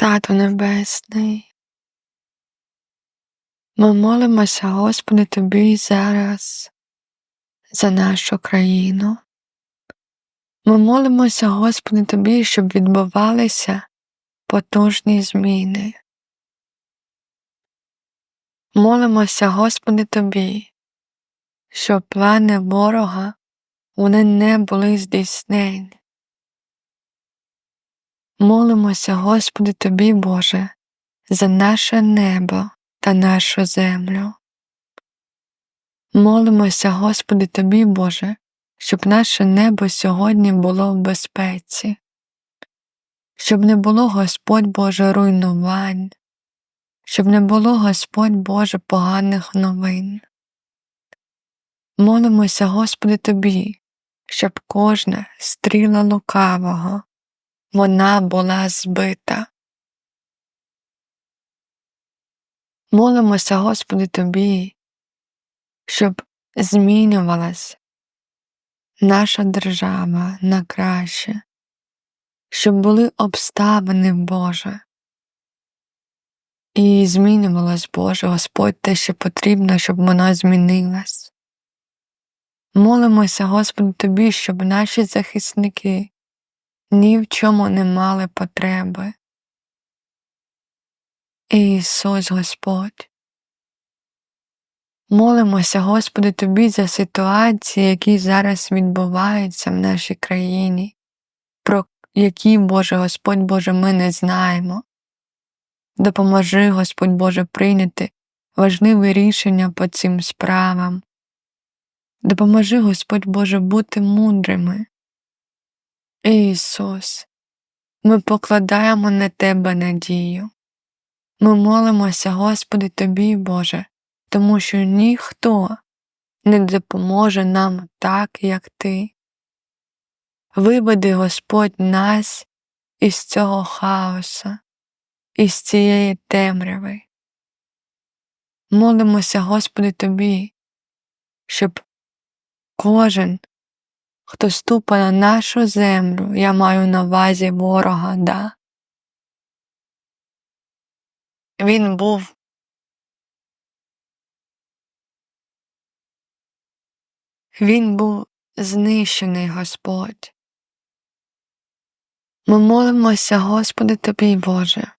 Тату Небесний, ми молимося, Господи, Тобі зараз за нашу країну. Ми молимося, Господи, Тобі, щоб відбувалися потужні зміни. Молимося, Господи, Тобі, щоб плани ворога вони не були здійснені. Молимося, Господи, Тобі, Боже, за наше небо та нашу землю. Молимося, Господи, Тобі, Боже, щоб наше небо сьогодні було в безпеці, щоб не було Господь Боже руйнувань, щоб не було Господь Боже поганих новин. Молимося, Господи, Тобі, щоб кожна стріла лукавого вона була збита. Молимося, Господи, Тобі, щоб змінювалась наша держава на краще, щоб були обставини Боже. І змінювалось, Боже, Господь те, що потрібно, щоб вона змінилась. Молимося, Господи, Тобі, щоб наші захисники ні в чому не мали потреби. Ісус Господь. Молимося, Господи, Тобі за ситуації, які зараз відбуваються в нашій країні, про які, Боже Господь Боже, ми не знаємо. Допоможи, Господь Боже, прийняти важливі рішення по цим справам. Допоможи, Господь Боже, бути мудрими. Ісус, ми покладаємо на Тебе надію. Ми молимося, Господи, Тобі, Боже, тому що ніхто не допоможе нам так, як Ти. Виведи, Господь, нас із цього хаоса, із цієї темряви. Молимося, Господи, Тобі, щоб кожен хто ступа на нашу землю, я маю на увазі ворога, да. Він був Він був знищений Господь. Ми молимося, Господи Тобі, Боже,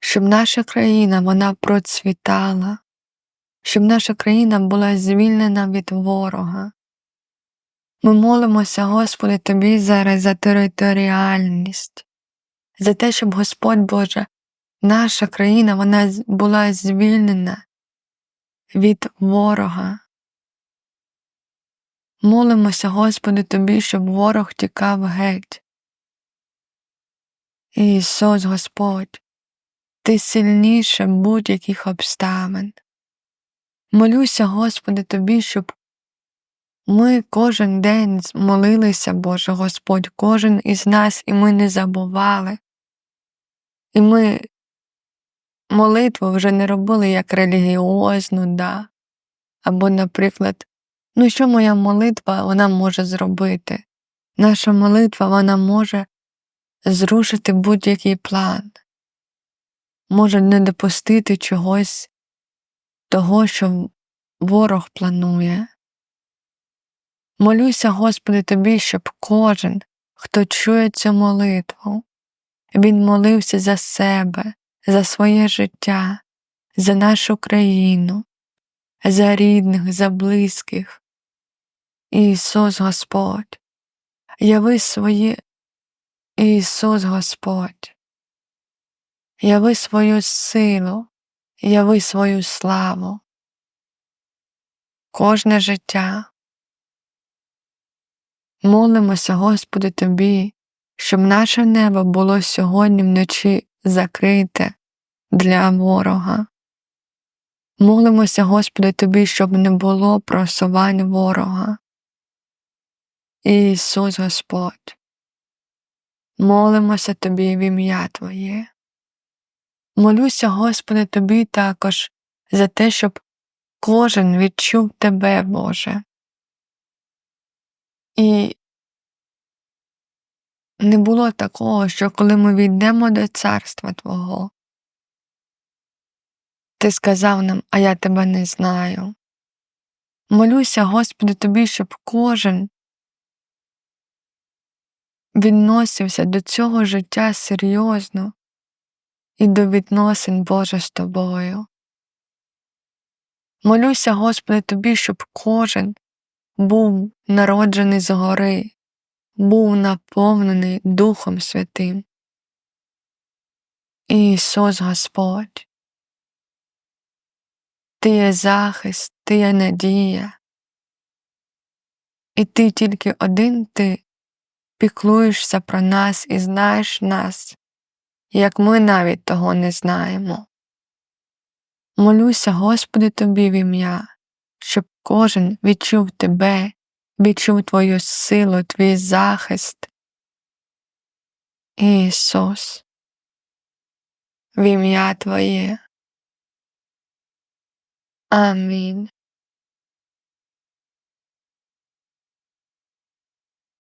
щоб наша країна вона процвітала, щоб наша країна була звільнена від ворога, ми молимося, Господи, Тобі зараз за територіальність, за те, щоб Господь Боже, наша країна вона була звільнена від ворога. Молимося, Господи, Тобі, щоб ворог тікав геть. Ісус Господь, Ти сильніше будь-яких обставин. Молюся, Господи, Тобі, щоб ми кожен день молилися, Боже Господь, кожен із нас, і ми не забували. І ми молитву вже не робили як релігіозну, да. або, наприклад, ну що моя молитва вона може зробити? Наша молитва вона може зрушити будь-який план, може не допустити чогось того, що ворог планує. Молюся, Господи, Тобі, щоб кожен, хто чує цю молитву, він молився за себе, за своє життя, за нашу країну, за рідних, за близьких. Ісус Господь, яви своє Ісус Господь, яви свою силу, яви свою славу, кожне життя. Молимося, Господи, Тобі, щоб наше небо було сьогодні вночі закрите для ворога. Молимося, Господи, Тобі, щоб не було просувань ворога. Ісус Господь, молимося Тобі в ім'я Твоє. Молюся, Господи, Тобі також за те, щоб кожен відчув Тебе, Боже. І не було такого, що коли ми війдемо до царства Твого, Ти сказав нам, а я тебе не знаю. Молюся, Господи, тобі, щоб кожен відносився до цього життя серйозно і до відносин Боже з тобою. Молюся, Господи, тобі, щоб кожен був народжений згори, був наповнений Духом Святим. Ісус Господь, Ти є захист, Ти є надія, і Ти тільки один Ти піклуєшся про нас і знаєш нас, як ми навіть того не знаємо. Молюся, Господи, Тобі в ім'я, щоб кожен відчув Тебе, відчув Твою силу, Твій захист. Ісус, в ім'я Твоє. Амінь.